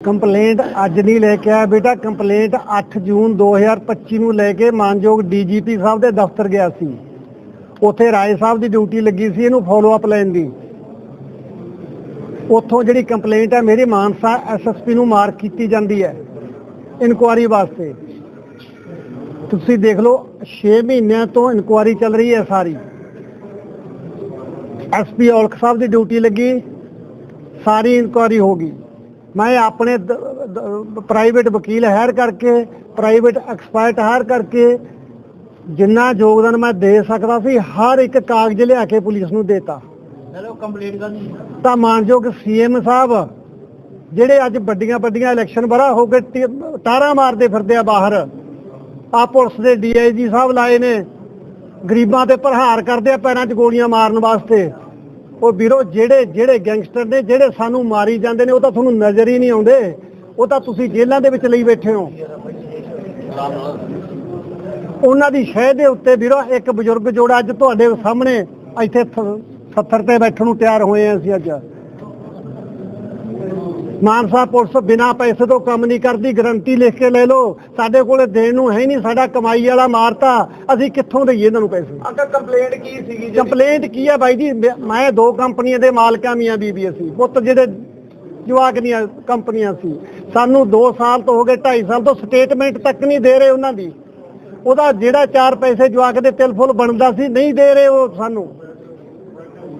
Complaint ਅੱਜ ਨਹੀਂ ਲੈ ਕੇ ਆਇਆ ਬੇਟਾ, ਕੰਪਲੇਂਟ 8 ਜੂਨ 2025 ਨੂੰ ਲੈ ਕੇ ਮਾਨਯੋਗ ਡੀਜੀਪੀ ਸਾਹਿਬ ਦੇ ਦਫ਼ਤਰ ਗਿਆ ਸੀ। ਉੱਥੇ ਰਾਏ ਸਾਹਿਬ ਦੀ ਡਿਊਟੀ ਲੱਗੀ ਸੀ ਇਹਨੂੰ ਫੋਲੋ ਅਪ ਲੈਣ ਦੀ। ਉੱਥੋਂ ਜਿਹੜੀ ਕੰਪਲੇਂਟ ਹੈ ਮੇਰੀ ਮਾਨਸਾ ਐਸਐਸਪੀ ਨੂੰ ਮਾਰਕ ਕੀਤੀ ਜਾਂਦੀ ਹੈ ਇਨਕੁਆਰੀ ਵਾਸਤੇ। ਤੁਸੀਂ ਦੇਖ ਲਓ 6 ਮਹੀਨਿਆਂ ਤੋਂ ਇਨਕੁਆਰੀ ਚੱਲ ਰਹੀ ਹੈ ਸਾਰੀ। ਐਸਪੀ ਔਲਖ ਸਾਹਿਬ ਦੀ ਡਿਊਟੀ ਲੱਗੀ, ਸਾਰੀ ਇਨਕੁਆਰੀ ਹੋ ਗਈ। ਮੈਂ ਆਪਣੇ ਪ੍ਰਾਈਵੇਟ ਵਕੀਲ ਹਾਇਰ ਕਰਕੇ ਪ੍ਰਾਈਵੇਟ ਐਕਸਪਰਟ ਹਾਇਰ ਕਰਕੇ ਜਿੰਨਾ ਯੋਗਦਾਨ ਮੈਂ ਦੇ ਸਕਦਾ ਸੀ ਹਰ ਇੱਕ ਕਾਗਜ਼ ਲਿਆ ਕੇ ਪੁਲਿਸ ਨੂੰ ਦੇਤਾ। ਚਲੋ ਕੰਪਲੀਟ ਕਰ ਨਹੀਂ ਤਾਂ ਮਾਨਯੋਗ ਸੀਐਮ ਸਾਹਿਬ ਜਿਹੜੇ ਅੱਜ ਵੱਡੀਆਂ ਵੱਡੀਆਂ ਇਲੈਕਸ਼ਨ ਬਰਾ ਹੋ ਕੇ ਟਾਰਾਂ ਮਾਰਦੇ ਫਿਰਦੇ ਆ ਬਾਹਰ ਆ ਪੁਲਿਸ ਦੇ ਡੀਆਈਜੀ ਸਾਹਿਬ ਲਾਏ ਨੇ ਗਰੀਬਾਂ ਤੇ ਪ੍ਰਹਾਰ ਕਰਦੇ ਆ ਪੈਰਾਂ 'ਚ ਗੋਲੀਆਂ ਮਾਰਨ ਵਾਸਤੇ। ਉਹ ਵੀਰੋ, ਜਿਹੜੇ ਜਿਹੜੇ ਗੈਂਗਸਟਰ ਨੇ, ਜਿਹੜੇ ਸਾਨੂੰ ਮਾਰੀ ਜਾਂਦੇ ਨੇ, ਉਹ ਤਾਂ ਤੁਹਾਨੂੰ ਨਜ਼ਰ ਹੀ ਨਹੀਂ ਆਉਂਦੇ। ਉਹ ਤਾਂ ਤੁਸੀਂ ਜੇਲ੍ਹਾਂ ਦੇ ਵਿੱਚ ਲਈ ਬੈਠੇ ਹੋ। ਉਹਨਾਂ ਦੀ ਸ਼ਹਿ ਦੇ ਉੱਤੇ ਵੀਰੋ, ਇੱਕ ਬਜ਼ੁਰਗ ਜੋੜਾ ਅੱਜ ਤੁਹਾਡੇ ਸਾਹਮਣੇ ਇੱਥੇ ਥ- ਸੱਥਰ ਤੇ ਬੈਠਣ ਨੂੰ ਤਿਆਰ ਹੋਏ ਆ ਅਸੀਂ ਅੱਜ। ਮਾਨਸਾ ਪੁਲਿਸ ਬਿਨਾ ਪੈਸੇ ਤੋਂ ਕੰਮ ਨਹੀਂ ਕਰਦੀ ਗਰੰਟੀ ਲਿਖ ਕੇ ਲੈ ਲਓ। ਸਾਡੇ ਕੋਲੇ ਦੇਣ ਨੂੰ ਹੈ ਨਹੀਂ ਸਾਡਾ ਕਮਾਈ ਵਾਲਾ ਮਾਰਤਾ ਅਸੀਂ ਕਿੱਥੋਂ ਦਈਏ ਇਹਨਾਂ ਨੂੰ ਪੈਸੇ? ਅੰਕਲ ਕੰਪਲੇਂਟ ਕੀ ਸੀਗੀ ਕੰਪਲੇਂਟ ਕੀ ਹੈ ਬਾਈ ਜੀ? ਮੈਂ- ਦੋ ਕੰਪਨੀਆਂ ਦੇ ਮਾਲਕਾਂ ਮੀਆਂ ਬੀਬੀ ਅਸੀਂ ਪੁੱਤ ਜਿਹੜੇ ਜਵਾਕ ਦੀਆਂ ਕੰਪਨੀਆਂ ਸੀ। ਸਾਨੂੰ 2 ਸਾਲ ਤੋਂ ਹੋ ਗਏ 2.5 ਸਾਲ ਤੋਂ ਸਟੇਟਮੈਂਟ ਤੱਕ ਨਹੀਂ ਦੇ ਰਹੇ ਉਹਨਾਂ ਦੀ। ਉਹਦਾ ਜਿਹੜਾ ਚਾਰ ਪੈਸੇ ਜਵਾਕ ਦੇ ਤਿਲ ਫੁੱਲ ਬਣਦਾ ਸੀ ਨਹੀਂ ਦੇ ਰਹੇ ਉਹ ਸਾਨੂੰ।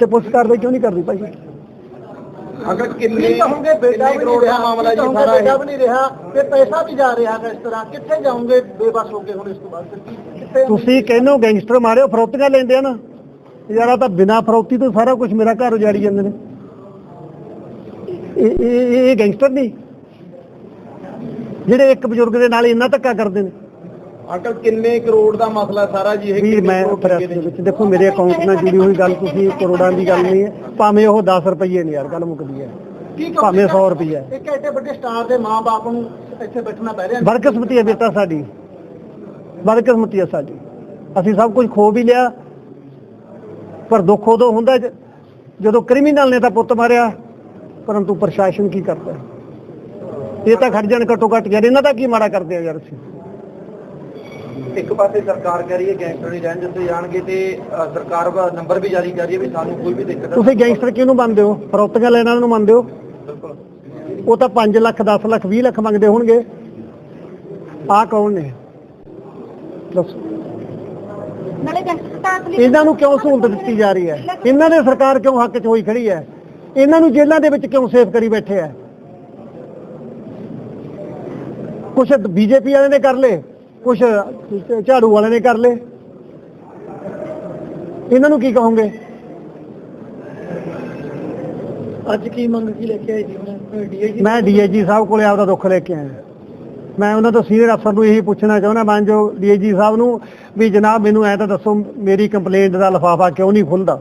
ਤੇ ਪੁਲਿਸ ਕਾਰਵਾਈ ਕਿਉਂ ਨਹੀਂ ਕਰਦੀ ਭਾਈ? ਅੰਕਲ ਕਿੰਨੇ ਕਹੋਗੇ ਬੇਟਾ ਕਿੰਨੇ ਕਰੋੜ ਦਾ ਮਾਮਲਾ ਜੀ ਸਾਰਾ ਬੇਟਾ ਇਹ। ਵੀ ਨਹੀਂ ਰਿਹਾ ਤੇ ਪੈਸਾ ਵੀ ਜਾ ਰਿਹਾ ਹੈ ਇਸ ਤਰ੍ਹਾਂ। ਕਿੱਥੇ ਜਾਓਗੇ ਬੇਬਸ ਹੋ ਕੇ ਹੁਣ ਇਸ ਤੋਂ ਬਾਅਦ? ਤੁਸੀਂ ਕਹਿੰਦੇ ਗੈਂਗਸਟਰ ਮਾਰਿਓ ਫਰੌਤੀਆਂ ਲੈਂਦੇ ਆ ਨਾ। ਯਾਰ ਤਾਂ ਬਿਨਾ ਫਰੌਤੀ ਤੋਂ ਸਾਰਾ ਕੁਝ ਮੇਰਾ ਘਰ ਉਜਾੜੀ ਜਾਂਦੇ ਨੇ। ਇਹ ਇਹ ਗੈਂਗਸਟਰ ਨਹੀਂ। ਜਿਹੜੇ ਇੱਕ ਬਜ਼ੁਰਗ ਦੇ ਨਾਲ ਇੰਨਾ ਧੱਕਾ ਕਰਦੇ ਨੇ। ਅੰਕਲ ਕਿੰਨੇ ਕਰੋੜ ਦਾ ਮਸਲਾ ਸਾਰਾ ਜੀ? ਇਹ ਵੀ ਮੈਂ ਪ੍ਰੈਸ ਦੇ? ਵਿੱਚ ਦੇਖੋ ਮੇਰੇ ਅਕਾਊਂਟ ਨਾਲ ਜੁੜੀ ਹੋਈ ਗੱਲ ਤੁਸੀਂ ਕਰੋੜਾਂ ਦੀ ਗੱਲ ਨਹੀਂ ਹੈ। ਭਾਵੇਂ ਉਹ 10 ਰੁਪਏ ਨਹੀਂ ਯਾਰ ਗੱਲ ਮੁੱਕਦੀ ਹੈ। ਭਾਵੇਂ 100 ਰੁਪਏ ਇੱਕ ਐਡੇ ਵੱਡੇ ਸਟਾਰ ਦੇ ਮਾਂ-ਬਾਪ ਨੂੰ ਇੱਥੇ ਬੈਠਣਾ ਪੈ ਰਿਹਾ। ਬਦਕਿਸਮਤੀ ਹੈ ਬੇਟਾ ਸਾਡੀ। ਬਦਕਿਸਮਤੀ ਹੈ ਸਾਡੀ। ਅਸੀਂ ਸਭ ਕੁਝ ਖੋ ਵੀ ਲਿਆ। ਪਰ ਦੁੱਖ ਉਦੋਂ ਹੁੰਦਾ ਜਦੋਂ ਕ੍ਰਿਮੀਨਲ ਨੇ ਤਾਂ ਪੁੱਤ ਮਾਰਿਆ। ਪਰੰਤੂ ਪ੍ਰਸ਼ਾਸਨ ਕੀ ਕਰਦਾ? ਇਹ ਤਾਂ ਖੜ ਜਾਣ ਘੱਟੋ ਘੱਟ ਯਾਰ ਇਹਨਾਂ ਦਾ ਕੀ ਮਾੜਾ ਕਰਦੇ ਆ ਯਾਰ ਅਸੀਂ ਇੱਕ ਪਾਸੇ ਸਰਕਾਰ ਕਹਿ ਰਹੀ ਹੈ ਗੈਂਗਸਟਰ ਨਹੀਂ ਰਹਿਣ ਦਿੱਤੇ ਜਾਣਗੇ ਤੇ ਅ, ਸਰਕਾਰ ਦਾ ਨੰਬਰ ਵੀ ਜਾਰੀ ਕਰ ਰਹੀ ਹੈ ਵੀ ਸਾਨੂੰ ਕੋਈ ਵੀ ਦਿੱਕਤ ਤੁਸੀਂ ਗੈਂਗਸਟਰ ਕਿਹਨੂੰ ਮੰਨਦੇ ਹੋ? ਫਰੌਤੀਆਂ ਲੈਣ ਵਾਲਿਆਂ ਨੂੰ ਮੰਨਦੇ ਹੋ? ਬਿਲਕੁਲ। ਉਹ ਤਾਂ 5 ਲੱਖ 10 ਲੱਖ 20 ਲੱਖ ਮੰਗਦੇ ਹੋਣਗੇ। ਆ ਕੌਣ ਨੇ? ਦੱਸੋ। ਨਾਲੇ ਜਨਤਾ ਅਸਲੀ ਇਹਨਾਂ ਨੂੰ ਕਿਉਂ ਸਹੂਲਤ ਦਿੱਤੀ ਜਾ ਰਹੀ ਹੈ? ਇਹਨਾਂ ਦੇ ਸਰਕਾਰ ਕਿਉਂ ਹੱਕ 'ਚ ਹੋਈ ਖੜੀ ਹੈ? ਇਹਨਾਂ ਨੂੰ ਜੇਲ੍ਹਾਂ ਦੇ ਵਿੱਚ ਕਿਉਂ ਸੇਫ ਕਰੀ ਬੈਠੇ ਹੈ? ਕੁਛ ਬੀਜੇਪੀ ਵਾਲੇ ਨੇ ਕਰ ਲਏ। ਕੁਛ ਝਾੜੂ ਵਾਲੇ ਨੇ ਕਰ ਲਏ। ਇਹਨਾਂ ਨੂੰ ਕੀ ਕਹੋਗੇ? ਅੱਜ ਕੀ ਮੰਗ ਕੀ ਲੈ ਕੇ ਆਏ ਜੀ? ਮੈਂ ਡੀਏਜੀ ਸਾਹਿਬ ਕੋਲੇ। ਆਪਦਾ ਦੁੱਖ ਲੈ ਕੇ ਆਇਆ। ਮੈਂ ਉਹਨਾਂ ਤੋਂ ਸੀਨੀਅਰ ਅਫਸਰ ਨੂੰ ਇਹੀ ਪੁੱਛਣਾ ਚਾਹੁੰਦਾ ਮੈਂ ਜੋ ਡੀਏਜੀ ਸਾਹਿਬ ਨੂੰ ਵੀ ਜਨਾਬ ਮੈਨੂੰ ਐ ਤਾਂ ਦੱਸੋ ਮੇਰੀ ਕੰਪਲੇਂਟ ਦਾ ਲਫਾਫਾ ਕਿਉਂ ਨਹੀਂ ਖੁੱਲਦਾ?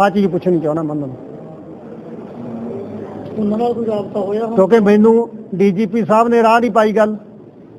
ਆਹ ਚੀਜ਼ ਪੁੱਛਣੀ ਚਾਹੁੰਦਾ ਮੈਂ ਉਹਨਾਂ ਨੂੰ। ਉਹਨਾਂ ਨਾਲ ਕੋਈ ਰਾਬਤਾ ਹੋਇਆ ਕਿਉਂਕਿ ਮੈਨੂੰ ਡੀਜੀਪੀ ਸਾਹਿਬ ਨੇ ਰਾਹ ਨਹੀਂ ਪਾਈ ਗੱਲ।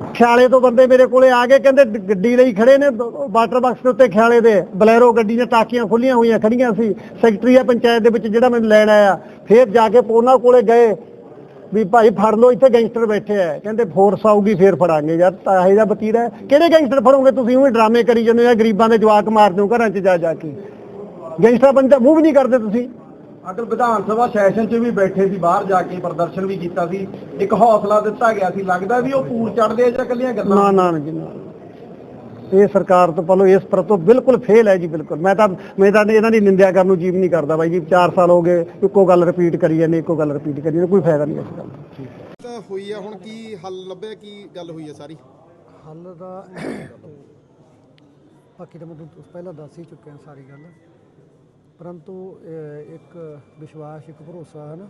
ਖਿਆਲੇ ਤੋਂ ਬੰਦੇ ਮੇਰੇ ਕੋਲੇ ਆ ਗਏ, ਕਹਿੰਦੇ ਗੱਡੀ ਲਈ ਖੜੇ ਨੇ ਵਾਟਰ ਬਾਕਸ ਦੇ ਉੱਤੇ ਖਿਆਲੇ ਦੇ, ਬਲੈਰੋ ਗੱਡੀ ਦੀਆਂ ਟਾਕੀਆਂ ਖੁੱਲੀਆਂ ਹੋਈਆਂ ਖੜੀਆਂ ਸੀ, ਸੈਕਟਰੀ ਆ ਪੰਚਾਇਤ ਦੇ ਵਿੱਚ ਜਿਹੜਾ ਮੈਨੂੰ ਲੈਣ ਆਇਆ, ਫੇਰ ਜਾ ਕੇ ਉਹਨਾਂ ਕੋਲੇ ਗਏ, ਵੀ ਭਾਈ ਫੜ ਲਓ, ਇੱਥੇ ਗੈਂਗਸਟਰ ਬੈਠੇ ਆ, ਕਹਿੰਦੇ ਫੋਰਸ ਆਊਗੀ, ਫੇਰ ਫੜਾਂਗੇ, ਯਾਰ ਤਾਂ ਦਾ ਬਤੀਰਾ ਕਿਹੜੇ ਗੈਂਗਸਟਰ ਫੜੋਗੇ ਤੁਸੀਂ ਉਹ ਡਰਾਮੇ ਕਰੀ ਜਾਂਦੇ ਹੋ ਗਰੀਬਾਂ ਦੇ ਜਵਾਕ ਮਾਰਦੇ ਹੋ ਘਰਾਂ 'ਚ ਜਾ ਜਾ ਕੇ। ਗੈਂਗਸਟਰ ਬੰਦਾ ਮੂੰਹ ਵੀ ਨਹੀਂ ਕਰਦੇ ਤੁਸੀਂ। ਅਗਰ ਵਿਧਾਨ ਸਭਾ ਸੈਸ਼ਨ 'ਚ ਵੀ ਬੈਠੇ ਸੀ ਬਾਹਰ ਜਾ ਕੇ ਪ੍ਰਦਰਸ਼ਨ ਵੀ ਕੀਤਾ ਸੀ। ਇੱਕ ਹੌਸਲਾ ਦਿੱਤਾ ਗਿਆ ਸੀ। ਲੱਗਦਾ ਵੀ ਉਹ ਪੂਰ ਚੜਦੇ ਆ ਜਾਂ ਕੱਲੀਆਂ ਗੱਲਾਂ? ਨਾ ਨਾ ਜੀ ਨਾ। ਇਹ ਸਰਕਾਰ ਤੋਂ ਪਹਿਲਾਂ ਇਸ ਪਰ ਤੋਂ ਬਿਲਕੁਲ ਫੇਲ ਹੈ ਜੀ ਬਿਲਕੁਲ। ਮੈਂ ਤਾਂ ਮੈਂ ਤਾਂ ਇਹਨਾਂ ਦੀ ਨਿੰਦਿਆ ਕਰਨ ਨੂੰ ਜੀਵ ਨਹੀਂ ਕਰਦਾ ਬਾਈ ਜੀ। 4 ਸਾਲ ਹੋ ਗਏ ਇੱਕੋ ਗੱਲ ਰਿਪੀਟ ਕਰੀ ਜਾਂਦੇ ਇੱਕੋ ਗੱਲ ਰਿਪੀਟ ਕਰੀ ਜਾਂਦੇ ਕੋਈ ਫਾਇਦਾ ਨਹੀਂ ਇਸ ਗੱਲ ਦਾ। ਤਾਂ ਹੋਈ ਆ ਹੁਣ ਕੀ ਹੱਲ ਲੱਭਿਆ ਕੀ ਗੱਲ ਹੋਈ ਆ ਸਾਰੀ? ਹੱਲ ਦਾ ਬਾਕੀ ਤਾਂ ਮੈਂ ਤੁਹਾਨੂੰ ਪਹਿਲਾਂ ਦੱਸ ਹੀ ਚੁੱਕਿਆ ਸਾਰੀ ਗੱਲ। ਪਰੰਤੂ ਅਹ, ਇੱਕ ਵਿਸ਼ਵਾਸ ਇੱਕ ਭਰੋਸਾ ਹੈ ਨਾ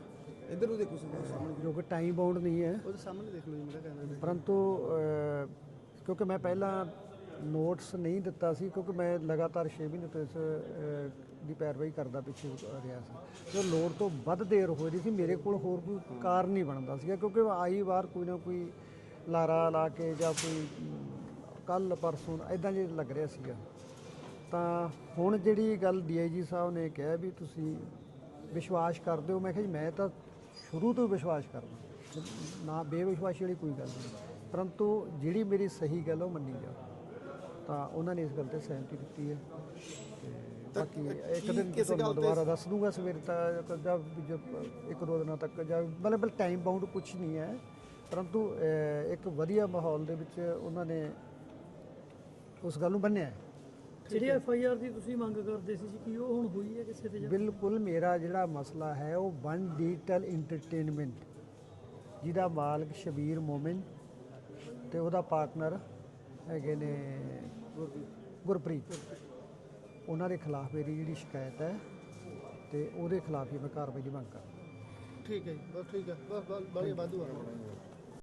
ਇੱਧਰ ਨੂੰ ਦੇਖੋ ਸਾਹਮਣੇ। ਜੋ ਕਿ ਟਾਈਮ ਬਾਉਂਡ ਨਹੀਂ ਹੈ। ਉਹਦੇ ਸਾਹਮਣੇ ਦੇਖ ਲਓ ਜੀ ਮੇਰਾ ਕਹਿੰਦਾ ਪਰੰਤੂ ਅਹ, ਕਿਉਂਕਿ ਮੈਂ ਪਹਿਲਾਂ ਨੋਟਸ ਨਹੀਂ ਦਿੱਤਾ ਸੀ ਕਿਉਂਕਿ ਮੈਂ ਲਗਾਤਾਰ 6 ਮਹੀਨੇ ਤੋਂ ਇਸ ਅਹ, ਦੀ ਪੈਰਵਾਈ ਕਰਦਾ ਪਿੱਛੇ ਰਿਹਾ ਸੀ। ਜੋ ਲੋੜ ਤੋਂ ਵੱਧ ਦੇਰ ਹੋ ਰਹੀ ਸੀ ਮੇਰੇ ਕੋਲ ਹੋਰ ਕੋਈ ਕਾਰਨ ਨਹੀਂ ਬਣਦਾ ਸੀਗਾ ਕਿਉਂਕਿ ਆਈ ਵਾਰ ਕੋਈ ਨਾ ਕੋਈ ਲਾਰਾ ਲਾ ਕੇ ਜਾਂ ਕੋਈ ਕੱਲ ਪਰਸੋਂ ਐਦਾਂ ਜੇ ਲੱਗ ਰਿਹਾ ਸੀਗਾ। ਤਾਂ ਹੁਣ ਜਿਹੜੀ ਗੱਲ ਡੀਆਈਜੀ ਸਾਹਿਬ ਨੇ ਕਿਹਾ ਵੀ ਤੁਸੀਂ ਵਿਸ਼ਵਾਸ ਕਰਦੇ ਹੋ ਮੈਂ ਕਿਹਾ ਜੀ ਮੈਂ ਤਾਂ ਸ਼ੁਰੂ ਤੋਂ ਵਿਸ਼ਵਾਸ ਕਰਦਾ। ਨਾ ਬੇਵਿਸ਼ਵਾਸੀ ਵਾਲੀ ਕੋਈ ਗੱਲ ਨਹੀਂ। ਪਰੰਤੂ ਜਿਹੜੀ ਮੇਰੀ ਸਹੀ ਗੱਲ ਉਹ ਮੰਨੀ ਜਾ। ਤਾਂ ਉਹਨਾਂ ਨੇ ਇਸ ਗੱਲ ਤੇ ਸਹਿਮਤੀ ਦਿੱਤੀ ਹੈ। ਬਾਕੀ ਇੱਕ ਦਿਨ ਕਿਸ ਤੁਹਾਨੂੰ ਗੱਲ ਤੇ- ਦੁਬਾਰਾ ਦੱਸ ਦੂੰਗਾ ਸਵੇਰੇ ਤਾਂ ਜਾਂ ਇੱਕ ਦੋ ਦਿਨਾਂ ਤੱਕ ਜਾਂ ਮਤਲਬ ਟਾਈਮ ਬਾਉਂਡ ਕੁਝ ਨਹੀਂ ਹੈ। ਪਰੰਤੂ ਇੱਕ ਵਧੀਆ ਮਾਹੌਲ ਦੇ ਵਿੱਚ ਉਹਨਾਂ ਨੇ ਉਸ ਗੱਲ ਨੂੰ ਬੰਨਿਆ ਜਿਹੜੀ ਐਫ ਆਈ ਆਰ ਦੀ ਤੁਸੀਂ ਮੰਗ ਕਰਦੇ ਸੀ ਜੀ ਕੀ ਉਹ ਹੁਣ ਹੋਈ ਹੈ ਕਿਸੇ ਤੇ ਜਾਂ? ਬਿਲਕੁਲ ਮੇਰਾ ਜਿਹੜਾ ਮਸਲਾ ਹੈ ਉਹ ਵਨ ਡਿਜੀਟਲ ਐਂਟਰਟੇਨਮੈਂਟ ਜਿਹਦਾ ਮਾਲਕ ਸ਼ਬੀਰ ਮੋਮਿਨ ਤੇ ਉਹਦਾ ਪਾਰਟਨਰ ਹੈਗੇ ਨੇ ਗੁਰਪ੍ਰੀਤ। ਉਹਨਾਂ ਦੇ ਖਿਲਾਫ ਮੇਰੀ ਜਿਹੜੀ ਸ਼ਿਕਾਇਤ ਹੈ ਤੇ ਉਹਦੇ ਖਿਲਾਫ ਹੀ ਮੈਂ ਕਾਰਵਾਈ ਦੀ ਮੰਗ ਕਰਦਾ। ਠੀਕ ਹੈ ਜੀ ਬਸ ਠੀਕ ਹੈ ਬਸ ਬਸ ਬਾਕੀ ਵਾਧੂ ਆ।